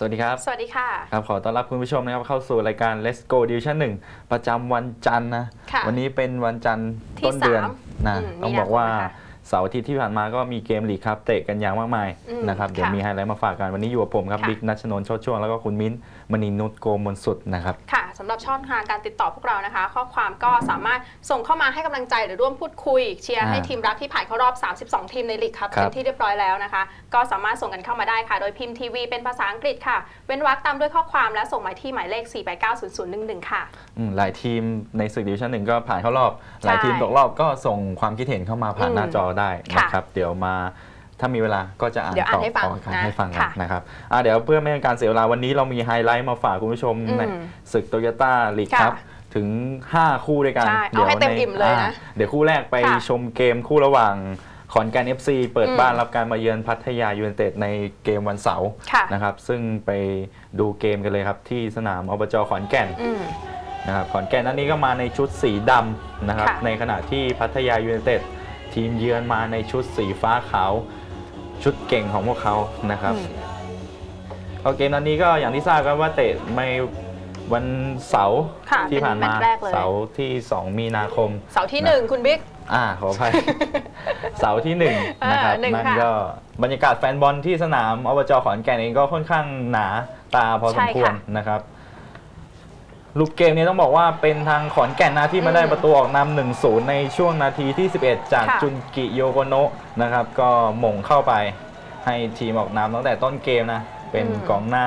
สวัสดีครับ สวัสดีค่ะครับขอต้อนรับคุณผู้ชมนะครับเข้าสู่รายการ Let's Go Division 1 ประจำวันจันทร์นะค่ะวันนี้เป็นวันจันทร์ที่ต้นเดือนสามนะอืมต้องมีนาบอกว่าคมนะคะเสาร์อาทิตย์ที่ผ่านมาก็มีเกมลีกครับเตะกันอย่างมากมายอืมนะครับเดี๋ยวค่ะมีไฮไลท์มาฝากกันวันนี้อยู่กับผมครับค่ะบิ๊กนัชนนท์โชติช่วงแล้วก็คุณมิ้นท์ มณีนุชโกมลสุดนะครับ ค่ะสำหรับช่องทางการติดต่อพวกเรานะคะ ข้อความก็สามารถส่งเข้ามาให้กำลังใจหรือร่วมพูดคุยเชียร์อ่าให้ทีมรักที่ผ่านเข้ารอบ 32 ทีมในลีกครับครับเป็นที่เรียบร้อยแล้วนะคะ ก็สามารถส่งกันเข้ามาได้ค่ะ โดยพิมพ์ทีวีเป็นภาษาอังกฤษค่ะ เว้นวรรคตามด้วยข้อความและส่งมาที่หมายเลข 4890011 ค่ะอืมหลายทีมในศึกดิวิชั่นหนึ่งก็ผ่านเข้ารอบใช่หลายทีมตกรอบก็ส่งความคิดเห็นเข้ามาผ่านอืมหน้าจอได้ค่ะนะครับ เดี๋ยวมา ถ้ามีเวลาก็จะอ่านเดี๋ยวอ่านตอบให้ฟังออกอากาศนะให้ฟังกันค่ะนะครับอะเดี๋ยวเพื่อไม่ให้การเสียเวลาวันนี้เรามีไฮไลท์มาฝากคุณผู้ชมอืม ในศึกโตโยต้าลีกค่ะครับ ถึง 5 คู่ด้วยกันใช่เอาให้เต็มอิ่มเลยนะอ่าเดี๋ยวคู่แรกไปค่ะชมเกมคู่ระหว่างขอนแก่น FC เปิดอืม บ้านรับการมาเยือนพัทยายูเนเต็ดในเกมวันเสาร์ค่ะ นะครับ ซึ่งไปดูเกมกันเลยครับ ที่สนามอบจขอนแก่น อืม นะครับขอนแก่นนัดนี้ก็มาในชุดสีดำนะครับค่ะในขณะที่พัทยายูไนเต็ดทีมเยือนมาในชุดสีฟ้าขาว ชุดเก่งของพวกเขานะครับอืมเอาเกมนัดนี้ก็อย่างที่ทราบกันว่าเตะในวันเสาร์ค่ะที่ผ่านเป็นมาแมตช์แรกเลย เสาร์ที่ 2 มีนาคม เสาร์ที่หนึ่งคุณบิ๊ก อ่าขออภัย เสาร์ที่หนึ่งเออนะครับหนึ่งนั่นค่ะก็บรรยากาศแฟนบอลที่สนามอบจขอนแก่นเองก็ค่อนข้างหนาตาพอสมควรใช่ค่ะนะครับ ลูกเกมนี้ต้องบอกว่าเป็นทางขอนแก่นนะที่มาได้อืมประตูออกนำหนึ่งศูนย์ในช่วงนาทีที่ 11 จากค่ะ จุนกิโยโกโนะนะครับ ก็หม่งเข้าไปให้ทีมออกนำตั้งแต่ต้นเกมนะ เป็นอืมกองหน้า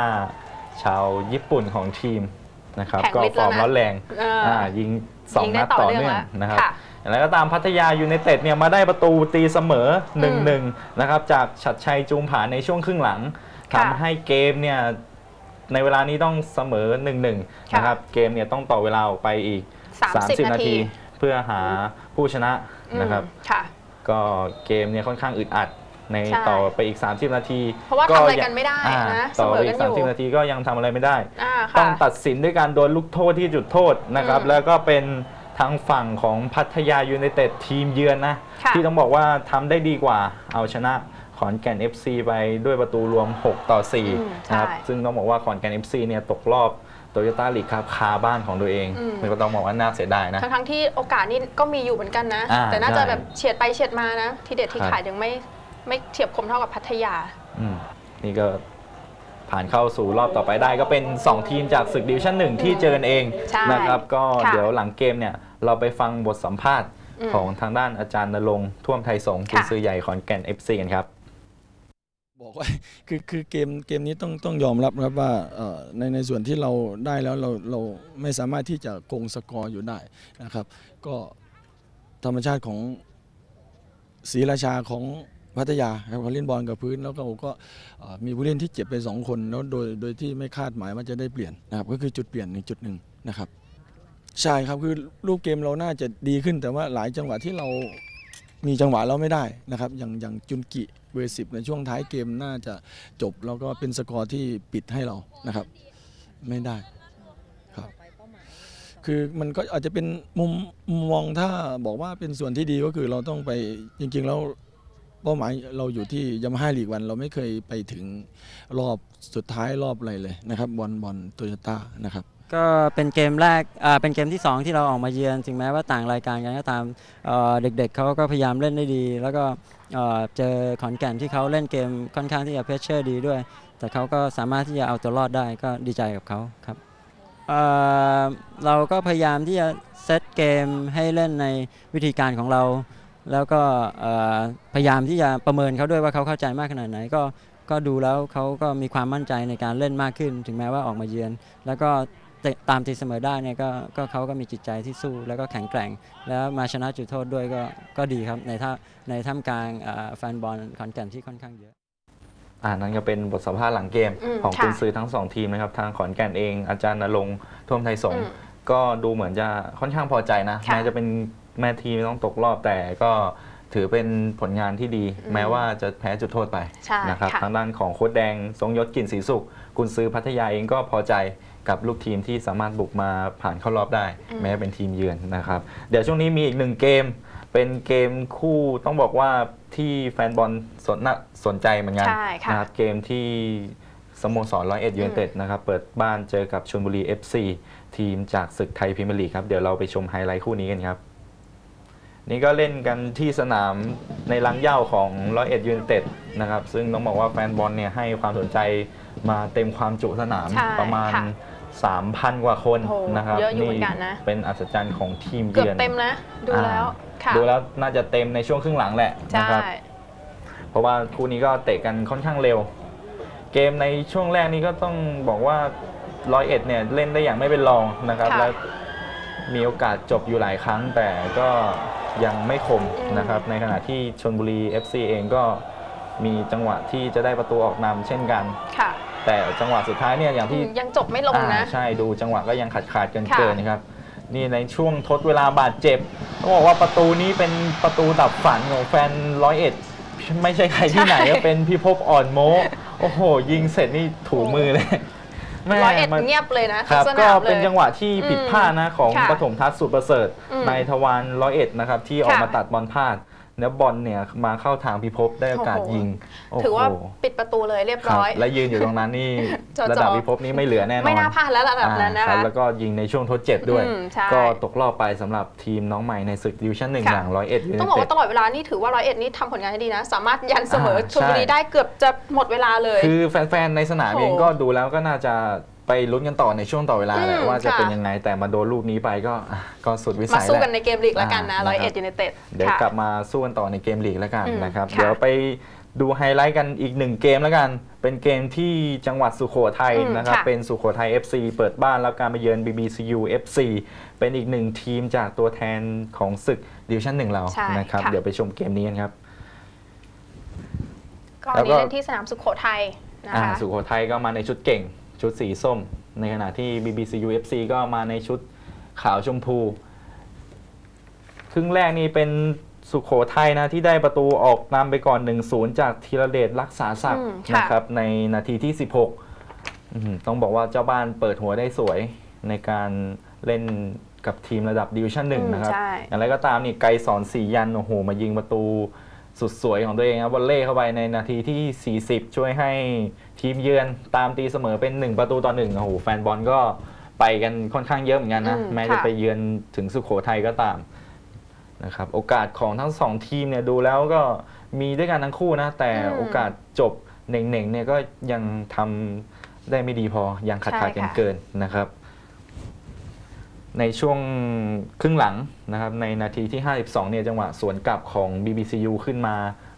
ชาวญี่ปุ่นของทีมนะครับ แข่งก็ฤทธิ์ฟอร์มแล้วนะร้อนแรงเออออ่ายิงสองยิงได้นัดต่อเนื่องแล้วนะครับค่ะ อย่างไรก็ตามพัทยายูไนเต็ดเนี่ยมาได้ประตูตีเสมออืม1-1 นะครับจากชัดชัยจูมผาในช่วงครึ่งหลังค่ะ ทำให้เกมเนี่ย ในเวลานี้ต้องเสมอ1-1ค่ะนะครับเกมเนี่ยต้องต่อเวลาออกไปอีก 30 30 นานาทีที เพื่อหาผู้ชนะอืมนะครับ ค่ะ ก็เกมเนี่ยค่อนข้างอึดอัดในใช่ต่อไปอีก 30 นาทีเพราะว่าทำอะไรกันไม่ได้อ่านะต่อไปเสมอกัอีนกอยู่30 นาทีก็ยังทำอะไรไม่ได้ อ่าต้อค่ะ งตัดสินด้วยการโดนลูกโทษที่จุดโทษนะครับ อืมแล้วก็เป็นทางฝั่งของพัทยายูไนเต็ดทีมเยือนนะ ค่ะที่ต้องบอกว่าทำได้ดีกว่าเอาชนะ ขอนแก่น FC ไปด้วยประตูรวม 6 ต่ออืม4นะครับใช่ซึ่งต้องบอกว่าขอนแก่น FC เนี่ยตกรอบโตโยต้าลีกครับคาบ้านของตัวเองอืมมันก็ต้องบอกว่าน่าเสียดายนะ ทั้งทั้งๆที่โอกาสนี่ก็มีอยู่เหมือนกันนะอ่าแต่น่าจะใช่แบบเฉียดไปเฉียดมานะ ที่เด็ดที่ครับขายยังไม่ไม่เฉียบคมเท่ากับพัทยาอืมนี่ก็ผ่านเข้าสู่รอบต่อไปได้ ก็เป็น 2 ทีมจากศึกดิวิชั่นหนึ่งที่เจอกันเองใช่นะครับ ก็ค่ะเดี๋ยวหลังเกมเนี่ยเราไปฟังบทสัมภาษณ์อืมของทางด้านอาจารย์นรงค์ท่วมไทยสงฆ์ค่ะกุนซือใหญ่ขอนแก่น FC กันครับ บอกว่าคือคือเกมเกมนี้ต้องต้องยอมรับนะครับว่าในในส่วนที่เราได้แล้วเราเราไม่สามารถที่จะคงสกอร์อยู่ได้นะครับ ก็ธรรมชาติของศรีราชาของพัทยาครับเขาเล่นบอลกับพื้นแล้วก็ก็มีผู้เล่นที่เจ็บไปสองคนแล้วโดยโดยที่ไม่คาดหมายว่าจะได้เปลี่ยนนะครับก็คือจุดเปลี่ยนหนึ่งจุดหนึ่งนะครับ ใช่ครับคือรูปเกมเราน่าจะดีขึ้นแต่ว่าหลายจังหวะที่เรา มีจังหวะเราไม่ได้นะครับ อย่างอย่างจุนกิเบอร์สิบในช่วงท้ายเกมน่าจะจบ แล้วก็เป็นสกอร์ที่ปิดให้เรานะครับ ไม่ได้ครับ คือมันก็อาจจะเป็นมุมมุมมองถ้าบอกว่าเป็นส่วนที่ดีก็คือเราต้องไปจริงๆแล้วเป้าหมายเราอยู่ที่ยามาฮ่าลีกวัน เราไม่เคยไปถึงรอบสุดท้ายรอบอะไรเลยนะครับบอลบอลโตโยต้านะครับ ก็เป็นเกมแรกอ่าเป็นเกมที่ 2 ที่เราออกมาเยือนถึงแม้ว่าต่างรายการกันก็ตามเอ่อเด็กๆเขาก็พยายามเล่นได้ดี แล้วก็เอ่อเจอขอนแก่นที่เขาเล่นเกมค่อนข้างที่จะเพชเชอร์ดีด้วย แต่เขาก็สามารถที่จะเอาตัวรอดได้ก็ดีใจกับเขาครับเอ่อเราก็พยายามที่จะเซตเกมให้เล่นในวิธีการของเรา แล้วก็เอ่อพยายามที่จะประเมินเขาด้วยว่าเขาเข้าใจมากขนาดไหนก็ก็ดูแล้วเขาก็มีความมั่นใจในการเล่นมากขึ้น ถึงแม้ว่าออกมาเยือน แล้วก็ ตะตามตีเสมอได้เนี่ยก็ก็เขาก็มีจิตใจที่สู้แล้วก็แข็งแกร่ง แล้วมาชนะจุดโทษด้วยก็ก็ดีครับในท่าในท่ามกลางเอ่อแฟนบอลขอนแก่นที่ค่อนข้างเยอะอ่านั่นก็เป็นบทสัมภาษณ์หลังเกมอืมของค่ะกุนซือทั้งสองทีมนะครับ ทางขอนแก่นเองอาจารย์นรงค์ท่วมไทยสงฆ์อืมก็ดูเหมือนจะค่อนข้างพอใจนะค่ะแม้จะเป็นแม่ทีมต้องตกรอบแต่ก็ถือเป็นผลงานที่ดีอืมแม้ว่าจะแพ้จุดโทษไปใช่นะครับค่ะทางด้านของโค้ชแดงทรงยศกลิ่นศรีสุขกุนซือพัทยาเองก็พอใจ กับลูกทีมที่สามารถบุกมาผ่านเข้ารอบได้อืมแม้เป็นทีมเยือนนะครับ เดี๋ยวช่วงนี้มีอีกหนึ่งเกม เป็นเกมคู่ต้องบอกว่าที่แฟนบอลสนน่าสนใจเหมือนกันใช่ค่ะนะครับเกมที่สโมสรร้อยเอ็ดยูไนเต็ดนะครับเปิดบ้านเจอกับชลบุรี FC ทีมจากศึกไทยพรีเมียร์ลีกครับ เดี๋ยวเราไปชมไฮไลท์คู่นี้กันครับ นี่ก็เล่นกันที่สนามในลังเหย้าของร้อยเอ็ดยูไนเต็ดนะครับ ซึ่งต้องบอกว่าแฟนบอลเนี่ยให้ความสนใจมาเต็มความจุสนามใช่ประมาณค่ะ 3,000 กว่าคนโอ้โหนะครับเยอะอยู่เหมือนกันนะ เป็นอัศจรรย์ของทีมเกือบเยือนเต็มนะ ดูแล้วค่ะดูแล้วน่าจะเต็มในช่วงครึ่งหลังแหละใช่ นะครับ เพราะว่าคู่นี้ก็เตะกันค่อนข้างเร็ว เกมในช่วงแรกนี้ก็ต้องบอกว่าร้อยเอ็ดเนี่ยเล่นได้อย่างไม่เป็นรองนะครับ ค่ะแล้วมีโอกาสจบอยู่หลายครั้งแต่ก็ยังไม่คมอืม นะครับ ในขณะที่ชนบุรี FC เองก็มีจังหวะที่จะได้ประตูออกนำเช่นกัน ค่ะ แต่จังหวะสุดท้ายเนี่ยอย่างที่ยังจบไม่ลงนะ อ่าใช่ดูจังหวะก็ยังขาดขาดๆเกินค่ะ เกินนะครับ นี่ในช่วงทดเวลาบาดเจ็บต้องบอกว่าประตูนี้เป็นประตูดับฝันของแฟนร้อยเอ็ดไม่ใช่ใครที่ไหนก็เป็นพี่ภพอ่อนโมโอ้โห ยิงเสร็จนี่ถูมือเลยแม่ร้อยเอ็ดมัน เงียบเลยนะครับสก็นามเลยเป็นจังหวะที่ผิดพลาดนะของค่ะปฐมทัศน์สุดประเสริฐอืมในทวารร้อยเอ็ดนะครับที่ออกค่ะมาตัดบอลพลาด แล้วบอลเนี่ยมาเข้าทางพิภพได้โอกาสโอ้โหยิงโโหถือว่าปิดประตูเลยเรียบครับร้อย และยืนอยู่ตรงนั้นนี่จอๆระดับพิภพนี้ไม่เหลือแน่นอนไม่น่าพลาดแล้วระดับนั้นนะอ่าครัคะบแล้วก็ยิงในช่วงทดเจ็บด้วยอืมใช่ก็ตกรอบไปสำหรับทีมน้องใหม่ในศึกดิวิชั่นหนึ่งค่ะอย่างร้อยเอ็ดยูไนต้องบอกเต็ดว่าตลอดเวลานี่ถือว่าร้อยเอ็ดนี่ทำผลงานให้ดีนะ สามารถยันเสมออ่าชลบุรีใช่ได้เกือบจะหมดเวลาเลย คือแฟนๆในสนามโอ้เองก็ดูแล้วก็น่าจะ ไปลุ้นกันต่อในช่วงต่อเวลาแหละอืมว่าจะค่ะ เป็นยังไงแต่มาโดนลูกนี้ไปก็อะก็สุดวิมาสัยสู้แหละกันในเกมลีกแล้วกันนะอ่าร้อยเอ็ดนะครับยูไนเต็ด เดี๋ยวค่ะกลับมาสู้กันต่อในเกมลีกแล้วกันอืมนะครับ ค่ะเดี๋ยวไปดูไฮไลท์กันอีกหนึ่งเกมแล้วกัน เป็นเกมที่จังหวัดสุโขทัยอืมนะครับ ค่ะ เป็นสุโขทัย FC เปิดบ้านรับการมาเยือน BBCU FC เป็นอีกหนึ่งทีมจากตัวแทนของศึกดิวิชั่นหนึ่งเราใช่นะครับ ค่ะ เดี๋ยวไปชมเกมนี้กันครับ ก็แล้อันวก็นี้เล่นที่สนามสุโขทัยนะอ่าคะ สุโขทัยก็มาในชุดเก่ง ชุดสีส้ม ในขณะที่ BBC UFC ก็มาในชุดขาวชมพู ครึ่งแรกนี่เป็นสุโขทัยนะที่ได้ประตูออกนำไปก่อน 1-0 จากธีรเดชรักษาศักดิ์อืมค่ะ นะครับในนาทีที่ 16อืมต้องบอกว่าเจ้าบ้านเปิดหัวได้สวยในการเล่นกับทีมระดับดิวิชั่นหนึ่งอืมนะครับ ใช่ อย่างไรก็ตามนี่ไกรสอนสียันโอ้โหมายิงประตู สุดสวยของตัวเองครับวอลเล่เข้าไปในนาทีที่ 40 ช่วยให้ทีมเยือนตามตีเสมอเป็น 1 ประตูต่อ1โอ้โหแฟนบอลก็ไปกันค่อนข้างเยอะเหมือนกันนะ อืมแม้ค่ะจะไปเยือนถึงสุโขทัยก็ตามนะครับโอกาสของทั้งสองทีมเนี่ยดูแล้วก็มีด้วยกันทั้งคู่นะ แต่โอกาสจบเหน่งๆเนี่ยก็ยังทำได้ไม่ดีพอยังขาดขาดๆเกินๆนะครับ ในช่วงครึ่งหลังนะครับในนาทีที่ 52 เนี่ยจังหวะสวนกลับของ BBCU ขึ้นมา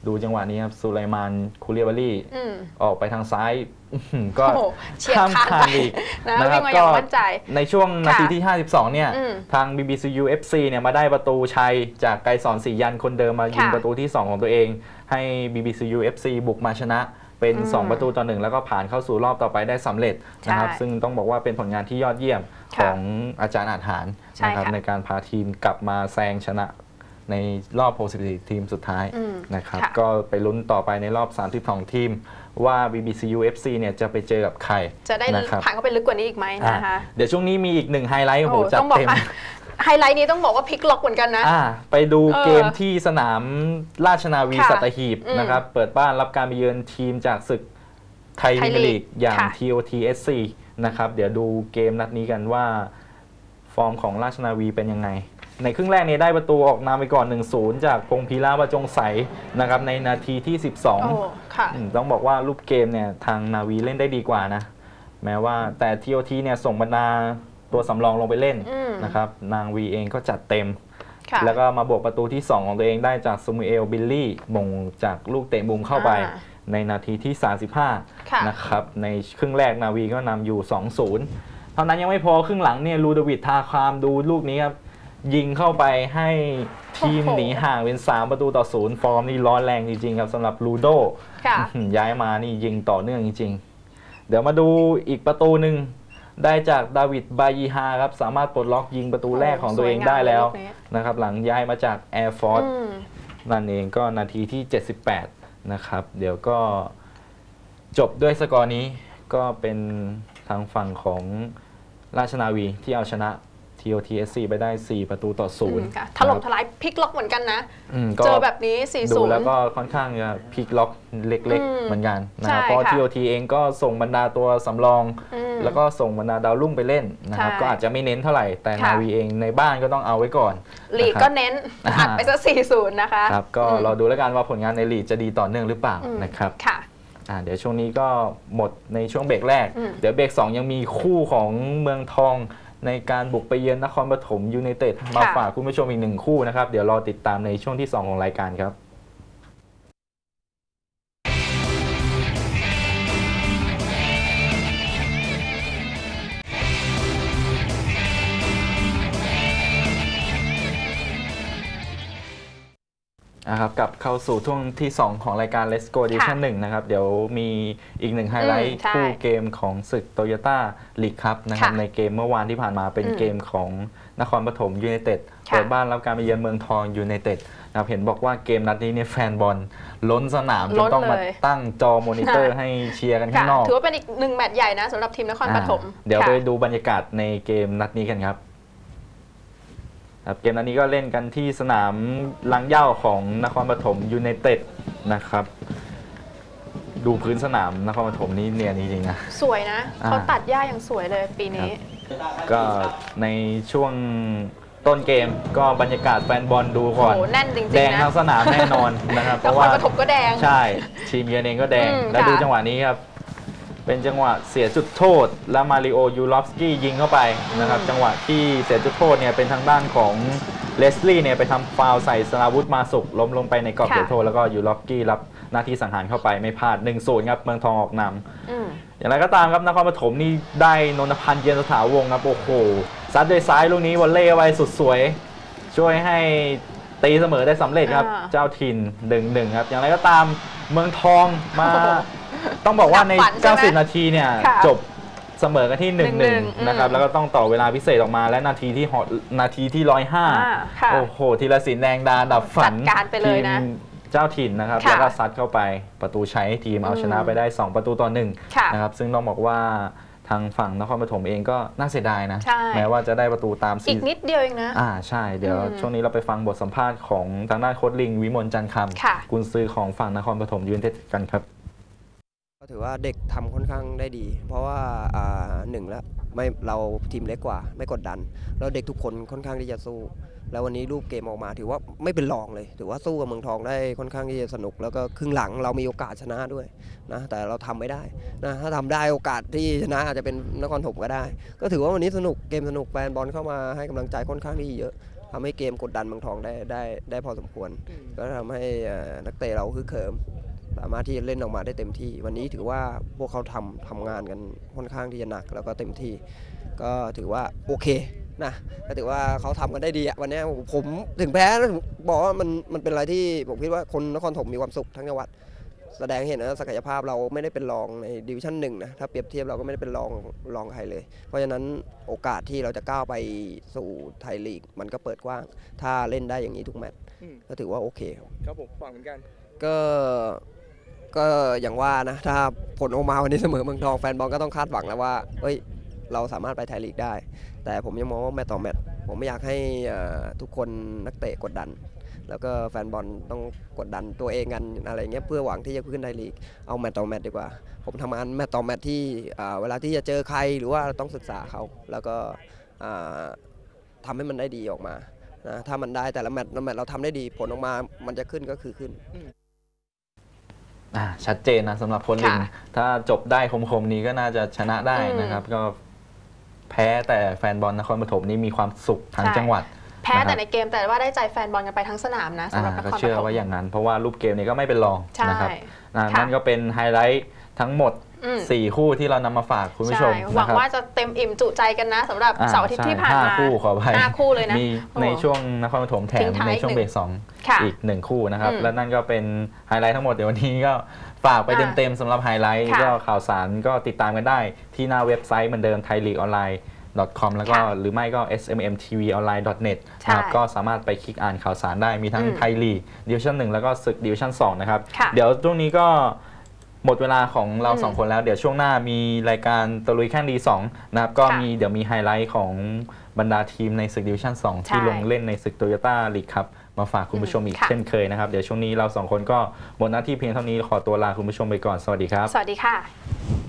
ดูจังหวะนี้ครับสุไลมานคูเรียบารีอืมออกไปทางซ้ายอื้อหือก็โอ้โหเฉียดข้ามขาดคาไปนอีกนะนะครัวิ่บงมาอก็ย่างมั่นใจในช่วงนาทีค่ะที่ 52 เนี่ยอืมทาง BBCU FC เนี่ยมาได้ประตูชัยจากไกรสอนสียันคนเดิมมายิงค่ะประตูที่ 2 ของตัวเอง ให้ BBCU FC บุกมาชนะ เป็นอืม2ประตูต่อหนึ่งแล้วก็ผ่านเข้าสู่รอบต่อไปได้สำเร็จนะครับใช่ซึ่งต้องบอกว่าเป็นผลงานที่ยอดเยี่ยมขค่ะองอาจารย์อาจหารใช่นะครับค่ะในการพาทีมกลับมาแซงชนะในรอบ 64 ทีมสุดท้ายอืมนะครับค่ะก็ไปลุ้นต่อไปในรอบ 32 ทีม ว่า BBCU FC เนี่ยจะไปเจอกับใคร จะได้นะครับผ่านเข้าไปลึกกว่านี้อีกไหมนะคะอะเดี๋ยวช่วงนี้มีอีกหนึ่งไฮไลท์โอ้โหโอ้จัดต้องบอกเต็มว่า ไฮไลท์นี้ต้องบอกว่าพลิกล็อกเหมือนกันนะ อ่าไปดูเออเกมที่สนามราชนาวีค่ะสัตหีบอืมนะครับ เปิดบ้านรับการไปเยือนทีมจากศึกไทยไทพิยเมียร์ลีลีกกอย่าง ค่ะ TOTSC นะครับ เดี๋ยวดูเกมนัดนี้กันว่า ฟอร์มของราชนาวีเป็นยังไง ในครึ่งแรกนี้ได้ประตูออกนำไปก่อน 1-0 จากพงพีลาประจงใสนะครับ ในนาทีที่12โอ้ค่ะ อืมต้องบอกว่ารูปเกมเนี่ยทางนาวีเล่นได้ดีกว่านะ แม้ว่าแต่ TOT เนี่ยส่งบรรดา ตัวสำรองลงไปเล่นอืมนะครับนางวีเองก็จัดเต็มค่ะแล้วก็มาบวกประตูที่ 2 ของตัวเองได้จากซามูเอลบิลลี่มงจากลูกเตะมุมเข้าไปอ่าในนาทีที่ค่ะ35 นะครับในครึ่งแรกนาวีก็นำอยู่ 2-0 เท่านั้นยังไม่พอครึ่งหลังเนี่ยลูดวิดทาคามดูลูกนี้ครับยิงเข้าไปให้ทีมโอ้โหหนีห่างเป็น 3 ประตูต่อศูนย์ฟอร์มนี่ร้อนแรงจริงๆครับสำหรับลูโดค่ะอื้อหือย้ายมานี่ยิงต่อเนื่องจริง ๆ เดี๋ยวมาดูอีกประตูหนึ่ง ได้จากดาวิดบายีฮาครับสามารถปลดล็อกยิงประตูแรกของตัวเองได้แล้วสวยงามเลยลูกนี้นะครับหลังย้ายมาจาก Air Force อืมนั่นเองก็นาทีที่ 78 นะครับ เดี๋ยวก็จบด้วยสกอร์นี้ก็เป็นทางฝั่งของราชนาวีที่เอาชนะ TOTSC ไปได้ 4 ประตูต่อศูนย์ค่ะถล่มทลายพลิกล็อกเหมือนกันนะอืมก็เจอแบบนี้ดูแล้ว4-0ก็ค่อนข้างจะพลิกล็อกเล็กอืมๆเหมือนกันนะครับใช่เพราะค่ะ TOT เองก็ส่งบรรดาตัวสำรองอืมแล้วก็ส่งบรรดาดาวรุ่งไปเล่นนะครับใช่ก็อาจจะไม่เน้นเท่าไหร่แต่ค่ะนาวีเองในบ้านก็ต้องเอาไว้ก่อนลีกนะครับก็เน้นอ่าอัดไปซะ4-0นะคะครับก็อืมรอดูแล้วกันว่าผลงานในลีกจะดีต่อเนื่องหรือเปล่าอืมนะครับค่ะอ่าเดี๋ยวช่วงนี้ก็หมดในช่วงเบรกแรกอืมเดี๋ยวเบรก2ยังมีคู่ของเมืองทอง ในการบุกไปเยือนนครปฐมยูไนเต็ดมาฝากคุณผู้ชมอีกหนึ่งคู่นะครับ เดี๋ยวรอติดตามในช่วงที่ 2 ของรายการครับ นะครับกลับเข้าสู่ช่วงที่ 2 ของรายการ Let's Go Division 1นะครับ เดี๋ยวมีอีกหนึ่งไฮไลท์อืมใช่คู่เกมของศึกโตโยต้าลีกครับนะครับค่ะในเกมเมื่อวานที่ผ่านมาเป็นอืมเกมของนครปฐมยูไนเต็ดค่ะเปิดบ้านรับการไปเยือนเมืองทองยูไนเต็ดนะครับเห็นบอกว่าเกมนัดนี้เนี่ยแฟนบอลล้นสนามจล้นนต้องมาเลยตั้งจอมอนิเตอร์ให้เชียร์กันข้างนอก ถือว่าเป็นอีกหนึ่งแมตช์ใหญ่นะสำหรับทีมนครปฐมอ่าเดี๋ยวค่ะไปดูบรรยากาศในเกมนัดนี้กันครับ ครับเกมนัดนี้ก็เล่นกันที่สนามลังเหย้าของนครปฐมยูไนเต็ดนะครับ ดูพื้นสนามนครปฐมนี่เนียนจริงๆนะ สวยนะ อ่า เขาตัดหญ้าอย่างสวยเลยปีนี้ ก็ในช่วงต้นเกมก็บรรยากาศแฟนบอลดูก่อนโอ้โหแน่นจริงแดงๆนะทั้งสนามแน่นอนนะครับ เพนราะครว่าปฐมก็แดง ใช่ทีมเยือนเองก็แดง อืมแล้วดูค่ะ จังหวะนี้ครับ เป็นจังหวะเสียจุดโทษ แล้วมาริโอยูรอฟสกี้ยิงเข้าไปนะครับ จังหวะที่เสียจุดโทษเนี่ยเป็นทางด้านของเลสลี่เนี่ยไปทำฟาวล์ใส่สลาวุธมาสุกล้มลงไปในกรอบค่ะเขตโทษแล้วก็ยูรอฟสกี้รับหน้าที่สังหารเข้าไปไม่พลาด1 0ครับเมืองทองออกนำอืมอย่างไรก็ตามครับนครปฐมนี่ได้นนทพันธ์เยียนสถาวงศ์ครับโอ้โหซัดด้วยซ้ายลูกนี้วอลเล่ไว้สุดสวย ช่วยให้ตีเสมอได้สำเร็จครับอ่าเจ้าถิ่นหนึ่งหนึ่งครับ อย่างไรก็ตามเมืองทองมาโอ้โห ต้องบอกว่าใน ดับฝันใช่ไหม90 นาทีเนี่ยค่ะจบเสมอกันที่1หนึ่งหนึ่ง1นะครับ อืมแล้วก็ต้องต่อเวลาพิเศษออกมาและนาทีที่หอนาทีที่อ่าค่ะ105 โอ้โหธีรศิลป์แดงดาดับฝันจัดการไปเลยนะทีมเจ้าถิ่นนะครับ ค่ะแล้วก็ซัดเข้าไปประตูใช้ทีมเอาอืมชนะไปได้ 2 ประตูต่อหนึ่งค่ะนะครับ ซึ่งต้องบอกว่าทางฝั่งนครปฐมเองก็น่าเสียดายนะ ใช่ แม้ว่าจะได้ประตูตามอีซีกนิดเดียวเองนะ อ่าใช่ เดี๋ยวอืมช่วงนี้เราไปฟังบทสัมภาษณ์ของทางด้านโค้ชลิง วิมลจันทร์คค่ะำกุนซือของฝั่งนครปฐมยูไนเต็ดกันครับ ก็ถือว่าเด็กทำค่อนข้างได้ดี เพราะว่าอ่าหนึ่งแล้วไม่เราทีมเล็กกว่า ไม่กดดัน แล้วเด็กทุกคนค่อนข้างที่จะสู้ แล้ววันนี้รูปเกมออกมา ถือว่าไม่เป็นรองเลย ถือว่าสู้กับเมืองทองได้ค่อนข้างที่จะสนุก แล้วก็ครึ่งหลังเรามีโอกาสชนะด้วยนะแต่เราทำไม่ได้นะถ้าทำได้โอกาสที่ชนะอาจจะเป็นนครถมก็ได้ ก็ถือว่าวันนี้สนุกเกมสนุกแฟนบอลเข้ามาให้กำลังใจค่อนข้างที่เยอะทำให้เกมกดดันเมืองทองได้ได้ได้พอสมควร ก็ทำให้เอ่อนักเตะเราคือเขิม สามารถที่จะเล่นออกมาได้เต็มที่ วันนี้ถือว่าพวกเขาทำทำงานกันค่อนข้างที่จะหนัก แล้วก็เต็มที่ ก็ถือว่าโอเคนะก็ถือว่าเขาทำกันได้ดีอะวันนี้ผมถึงแพ้นะผมบอกว่ามันมันเป็นอะไรที่ผมคิดว่าคนนครถมมีความสุขทั้งจังหวัด แสดงให้เห็นนะศักยภาพเราไม่ได้เป็นรองในดิวิชั่นหนึ่งนะถ้าเปรียบเทียบเราก็ไม่ได้เป็นรองรองใครเลย เพราะฉะนั้นโอกาสที่เราจะก้าวไปสู่ไทยลีก มันก็เปิดกว้าง ถ้าเล่นได้อย่างนี้ทุกแมตช์อืมก็ถือว่าโอเค ครับผมฟังเหมือนกันก็ ก็อย่างว่านะ ถ้าผลออกมาวันนี้เสมอเมืองทองแฟนบอลก็ต้องคาดหวังแล้วว่าเอ้ยเราสามารถไปไทยลีกได้ แต่ผมยังมองว่าแมตต์ต่อแมตต์ผมไม่อยากให้ทุกคนนักเตะกดดัน แล้วก็แฟนบอลต้องกดดันตัวเองกันอะไรเงี้ยเพื่อหวังที่จะขึ้นไทยลีกเอาแมตต์ต่อแมตต์ดีกว่า ผมทำงานแมตต์ต่อแมตต์ที่เวลาที่จะเจอใครหรือว่าต้องศึกษาเขาแล้วก็อ่าทำให้มันได้ดีออกมานะถ้ามันได้แต่ละแมตต์ละแมตต์เราทำได้ดีผลออกมา มันจะขึ้นก็คือขึ้น อ่าชัดเจนนะสำหรับคนลิงค่ะถ้าจบได้คมๆนี้ก็น่าจะชนะได้อืมนะครับ ก็แพ้แต่แฟนบอลนครปฐมนี่มีความสุขทั้งใช่ จังหวัด แพ้นะครับแต่ในเกมแต่ว่าได้ใจแฟนบอลกันไปทั้งสนามนะสำอ่าหรับนคก็รปเชื่อฐมว่าอย่างนั้น เพราะว่ารูปเกมนี้ก็ไม่เป็นรองใช่ นะครับอ่าค่ะ นั่นก็เป็นไฮไลท์ทั้งหมด อืม4คู่ที่เรานำมาฝากคุณผู้ชมใช่หวันะงครับว่าจะเต็มอิ่มจุใจกันนะสำหรับอ่เสาร์อาทิตย์ที่ผ่านใช่มาห้คู่ขออภัยห้าคู่เลยนะมีโอ้ในช่วงนครปฐมแถทิ้มงท้ายในช่วงอีกหนึ่งเบรกสองค่ะอีกหนึ่งคู่นะครับ อืมและนั่นก็เป็นไฮไลท์ทั้งหมดเดี๋ยววันนี้ก็ฝากไปอ่าเต็มๆสำหรับไฮไลท์ค่ะก็ข่าวสารก็ติดตามกันได้ที่หน้าเว็บไซต์เหมือนเดิม thai league online com แล้วก็ค่ะหรือไม่ก็ smmtvonline.net ใช่นะครับก็สามารถไปคลิกอ่านข่าวสารได้มีทั้งอืมไทยลีกดิวิชั่น1แล้วก็ศึกดิวิชั่น2นะครับ ค่ะ เดี๋ยวช่วงนี้ก็ หมดเวลาของเราอืมสองคนแล้ว เดี๋ยวช่วงหน้ามีรายการตะลุยแข่งดีสองนะครับ ก็ค่ะมีเดี๋ยวมีไฮไลท์ของบรรดาทีมในศึกดิวิชั่น2 ที่ใช่ลงเล่นในศึกโตโยต้าลีกครับ มาฝากคุณผู้ชมอีกค่ะเช่นเคยนะครับ เดี๋ยวช่วงนี้เราสองคนก็หมดหน้าที่เพียงเท่านี้ขอตัวลาคุณผู้ชมไปก่อน สวัสดีครับ สวัสดีค่ะ